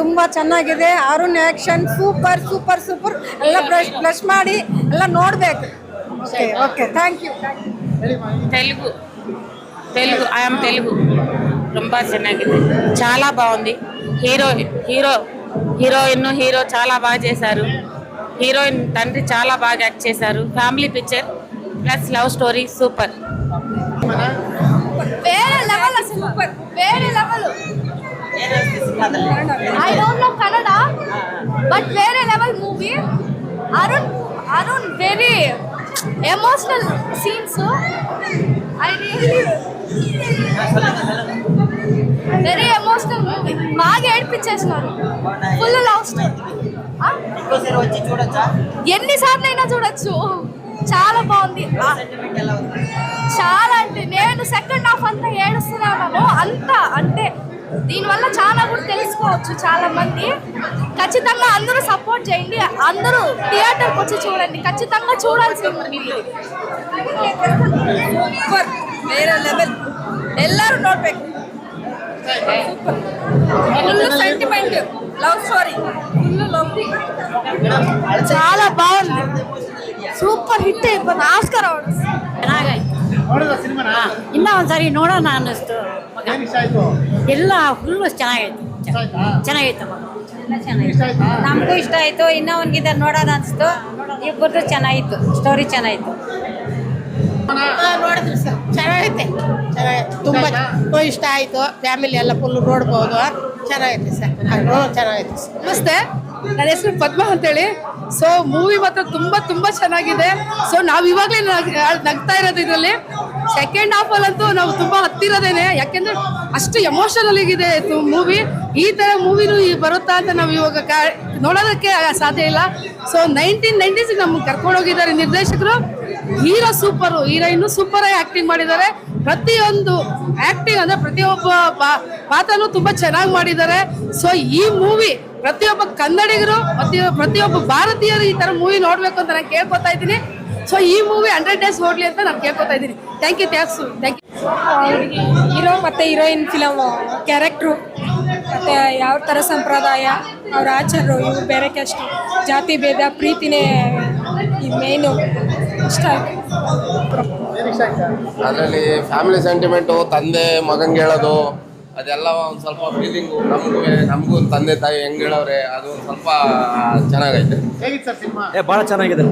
ತುಂಬ ಚೆನ್ನಾಗಿದೆ. Arun action super super super ಎಲ್ಲ ಬ್ರಷ್ ಬ್ಲಶ್ ಮಾಡಿ ಎಲ್ಲ ನೋಡಬೇಕು. Okay okay thank you Telugu. Telugu I'm Telugu రొంబ చెన్నాగిది చాలా బాగుంది. హీరో హీరో హీరోయిన్ హీరో చాలా బాగా చేశారు. హీరోయిన్ తండ్రి చాలా బాగా యాక్ట్ చేశారు. Family picture plus love story super I don't know Kannada but వేరే level movie Arun Arun very emotional scenes very emotional movie బాగా ఏడిపించేసినారు. ఫుల్ లవ్ స్టోరీ ఎన్నిసార్లు అయినా చూడొచ్చు. చాలా బాగుంది. చాలా అంటే నేను సెకండ్ హాఫ్ అంతా ఏడుస్తున్నాను దీనివల్ల చాలా కూడా తెలుసుకోవచ్చు చాలా మంది ఖచ్చితంగా అందరూ సపోర్ట్ చేయండి. అందరూ థియేటర్కి వచ్చి చూడండి. ఖచ్చితంగా చూడాల్సి ఉంటుంది. వేరే లెవెల్ లవ్ స్టోరీ లవ్ చాలా బాగుంది. సూపర్ హిట్ అయిపోయింది. ఆస్కర్ అవ్వండి ಇನ್ನ ಒಂದ್ಸರಿ ನೋಡೋಣ ಅನ್ನಿಸ್ತು ಮಗ. ಎಲ್ಲ ಫುಲ್ಲು ಚೆನ್ನಾಗೈತೆ. ಚೆನ್ನಾಗೈತೆ ಚೆನ್ನಾಗಿತ್ತು ನಮಗೂ ಇಷ್ಟ ಆಯ್ತು. ಇನ್ನೂ ಒಂದ್ಗಿದ ನೋಡೋಣ ಅನಿಸ್ತು. ಇಬ್ಬರದು ಚೆನ್ನಾಗಿತ್ತು. ಸ್ಟೋರಿ ಚೆನ್ನಾಗಿತ್ತು. ನೋಡಿದ್ರು ಸರ್. ಚೆನ್ನಾಗೈತೆ. ಚೆನ್ನಾಗೈತೆ. ತುಂಬ ಇಷ್ಟ ಆಯಿತು. ಫ್ಯಾಮಿಲಿ ಎಲ್ಲ ಫುಲ್ ನೋಡ್ಬೋದು. ಚೆನ್ನಾಗೈತೆ ಸರ್. ಹ್ಞೂ ಚೆನ್ನಾಗೈತೆ ಸರ್. ನಮಸ್ತೆ. ನನ್ನ ಹೆಸರು ಪದ್ಮ ಅಂತೇಳಿ. ಸೊ ಮೂವಿ ಮಾತ್ರ ತುಂಬ ತುಂಬ ಚೆನ್ನಾಗಿದೆ. ಸೊ ನಾವು ಇವಾಗಲೇ ನಗ್ತಾ ಇರೋದು ಇದರಲ್ಲಿ. ಸೆಕೆಂಡ್ ಹಾಫಲ್ಲಂತೂ ನಾವು ತುಂಬ ಹತ್ತಿರೋದೇನೆ. ಯಾಕೆಂದ್ರೆ ಅಷ್ಟು ಎಮೋಷನಲ್ ಆಗಿದೆ ಮೂವಿ ಈ ಥರ ಮೂವಿನೂ ಬರುತ್ತಾ ಅಂತ ನಾವು ಇವಾಗ ನೋಡೋದಕ್ಕೆ ಸಾಧ್ಯ ಇಲ್ಲ. ಸೊ ನೈನ್ಟೀನ್ ನೈಂಟೀಸ್ ನಮ್ಗೆ ಕರ್ಕೊಂಡು ಹೋಗಿದ್ದಾರೆ ನಿರ್ದೇಶಕರು. ಹೀರೋ ಸೂಪರು ಹೀರೋಯಿನ್ ಸೂಪರ್ ಆಗಿ ಆಕ್ಟಿಂಗ್ ಮಾಡಿದ್ದಾರೆ. ಪ್ರತಿಯೊಂದು ಆಕ್ಟಿಂಗ್ ಅಂದ್ರೆ ಪ್ರತಿಯೊಬ್ಬ ಪಾತ್ರನೂ ತುಂಬಾ ಚೆನ್ನಾಗಿ ಮಾಡಿದ್ದಾರೆ. ಸೊ ಈ ಮೂವಿ ಪ್ರತಿಯೊಬ್ಬ ಕನ್ನಡಿಗರು ಪ್ರತಿ ಪ್ರತಿಯೊಬ್ಬ ಭಾರತೀಯರು ಈ ತರ ಮೂವಿ ನೋಡ್ಬೇಕು ಅಂತ ನಾನು ಕೇಳ್ಕೊತಾ ಇದ್ದೀನಿ. ಸೊ ಈ ಮೂವಿ ಹಂಡ್ರೆಡ್ ಡೇಸ್ ಹೋಗ್ಲಿ ಅಂತ ನಾನು ಕೇಳ್ಕೊತಾ ಇದ್ದೀನಿ. Thank you thanks thank you hero ಮತ್ತೆ ಹೀರೋಯಿನ್ ಫಿಲಮ್ ಕ್ಯಾರೆಕ್ಟ್ರು ಮತ್ತೆ ಯಾವ ಥರ ಸಂಪ್ರದಾಯ ಅವ್ರ ಆಚಾರರು ಇವ್ರು ಬೇರೆ ಕ್ಯಾಸ್ಟ್ ಜಾತಿ ಭೇದ ಪ್ರೀತಿನೇ ಈ ಮೇನು ಇಷ್ಟ ಅದರಲ್ಲಿ ಫ್ಯಾಮಿಲಿ ಸೆಂಟಿಮೆಂಟು ತಂದೆ ಮಗಂಗೆ ಹೇಳೋದು ಅದೆಲ್ಲ ಒಂದು ಸ್ವಲ್ಪ ಫೀಲಿಂಗು ನಮಗೂ ನಮಗೂ ತಂದೆ ತಾಯಿ ಹೆಂಗ್ ಹೇಳೋರೆ ಅದು ಒಂದ್ ಸ್ವಲ್ಪ ಚೆನ್ನಾಗೈತೆ. ಹೇಗಿತ್ತು ಸರ್ ಸಿನಿಮಾ? ಏ ಭಾಳ ಚೆನ್ನಾಗಿದೆ.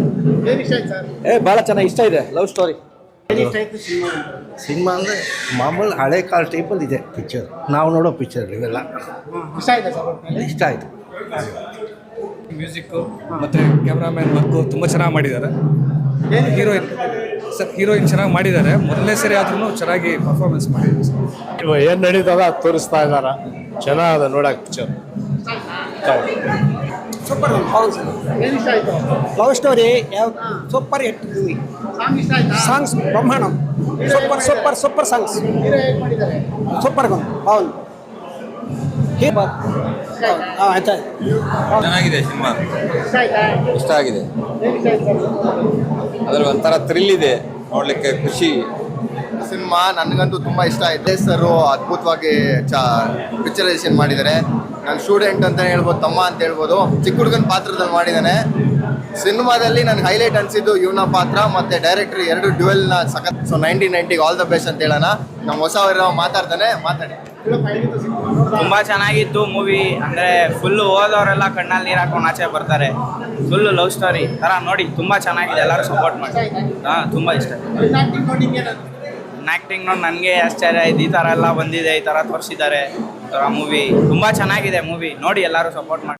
ಏನ್ ಇಷ್ಟ ಆಯ್ತು ಸರ್? ಏ ಭಾಳ ಚೆನ್ನಾಗಿ ಇಷ್ಟ ಇದೆ ಲವ್ ಸ್ಟೋರಿ ಏನ್ ಇಷ್ಟ ಆಯ್ತು ಸಿನಿಮಾ ಸಿನಿಮಾ ಅಂದರೆ ಮಾಮೂಲಿ ಹಳೆ ಕಾಲ ಟೈಪಲ್ಲಿ ಇದೆ ಪಿಕ್ಚರ್ ನಾವು ನೋಡೋ ಪಿಕ್ಚರ್ ಇವೆಲ್ಲ. ಇಷ್ಟ ಆಯ್ತು ಸರ್? ಇಷ್ಟ ಆಯಿತು. ಮ್ಯೂಸಿಕ್ಕು ಮತ್ತು ಕ್ಯಾಮ್ರಾಮ್ಯಾನ್ ವರ್ಕು ತುಂಬ ಚೆನ್ನಾಗಿ ಮಾಡಿದ್ದಾರೆ. ಏನ್ ಹೀರೋಯಿನ್ ಸರ್ ಹೀರೋಯಿನ್ ಚೆನ್ನಾಗಿ ಮಾಡಿದ್ದಾರೆ. ಮೊದಲನೇ ಸರಿ ಆದ್ರೂ ಚೆನ್ನಾಗಿ ಪರ್ಫಾರ್ಮೆನ್ಸ್ ಮಾಡಿದ್ದಾರೆ ಸರ್. ಇವಾಗ ಏನು ನಡೀತದ ಅದು ತೋರಿಸ್ತಾ ಇದಾರ ಚೆನ್ನಾಗದ ನೋಡಕ್ ಪಿಕ್ಚರ್ ಏನ್ ಇಷ್ಟ ಆಯ್ತು? ಲವ್ ಸ್ಟೋರಿ ಯಾವ ಸೂಪರ್ ಹಿಟ್ ಮೂವಿ. ಸಾಂಗ್ ಇಷ್ಟ ಆಯ್ತಾ? ಸಾಂಗ್ಸ್ ಬ್ರಹ್ಮಾಂಡ. Super super super songs. Super ಹೌದು. ಚೆನ್ನಾಗಿದೆ ಸಿನಿಮಾ. ಇಷ್ಟ ಆಗಿದೆ. ಅದ್ರಲ್ಲಿ ಒಂಥರ ಥ್ರಿಲ್ ಇದೆ. ನೋಡ್ಲಿಕ್ಕೆ ಖುಷಿ. ಸಿನಿಮಾ ನನಗಂತೂ ತುಂಬ ಇಷ್ಟ ಆಯಿತು. ಸರು ಅದ್ಭುತವಾಗಿ ಚ ಪಿಕ್ಚರೈಸೇಷನ್ ಮಾಡಿದ್ದಾರೆ. ನಾನು ಸ್ಟೂಡೆಂಟ್ ಅಂತ ಹೇಳ್ಬೋದು ತಮ್ಮ ಅಂತ ಹೇಳ್ಬೋದು. ಚಿಕ್ಕ ಹುಡುಗನ ಪಾತ್ರದಲ್ಲಿ ಮಾಡಿದ್ದಾನೆ. ಸಿನಿಮಾದಲ್ಲಿ ನನಗೆ ಹೈಲೈಟ್ ಅನಿಸಿದ್ದು ಇವನ ಪಾತ್ರ ಮತ್ತು ಡೈರೆಕ್ಟ್ರ್ ಎರಡು ಡ್ಯುವೆಲ್ನ ಸಖತ್ ಸೊ ನೈನ್ಟೀನ್ ನೈಂಟಿಗೆ ಆಲ್ ದ ಬೆಸ್ಟ್ ಅಂತ ಹೇಳೋಣ. ನಮ್ಮ ಹೊಸ ಮಾತಾಡ್ತಾನೆ ಮಾತಾಡಿ. ತುಂಬಾ ಚೆನ್ನಾಗಿತ್ತು ಮೂವಿ ಅಂದ್ರೆ ಫುಲ್ ಓದೋರೆಲ್ಲ ಕಣ್ಣಲ್ಲಿ ನೀರ್ ಹಾಕೊಂಡು ಆಚೆ ಬರ್ತಾರೆ. ಫುಲ್ ಲವ್ ಸ್ಟೋರಿ ತರ ನೋಡಿ, ತುಂಬಾ ಚೆನ್ನಾಗಿದೆ. ಎಲ್ಲರೂ ಸಪೋರ್ಟ್ ಮಾಡಿ. ಹಾ, ತುಂಬಾ ಇಷ್ಟ? ಆಕ್ಟಿಂಗ್ ನೋಡಿ ನನಗೆ ಆಶ್ಚರ್ಯ ಆಯ್ತು. ಈ ಥರ ಎಲ್ಲ ಬಂದಿದೆ, ಈ ಥರ ತೋರಿಸಿದ್ದಾರೆ. ಮೂವಿ ತುಂಬ ಚೆನ್ನಾಗಿದೆ ಮೂವಿ ನೋಡಿ, ಎಲ್ಲರೂ ಸಪೋರ್ಟ್ ಮಾಡಿ.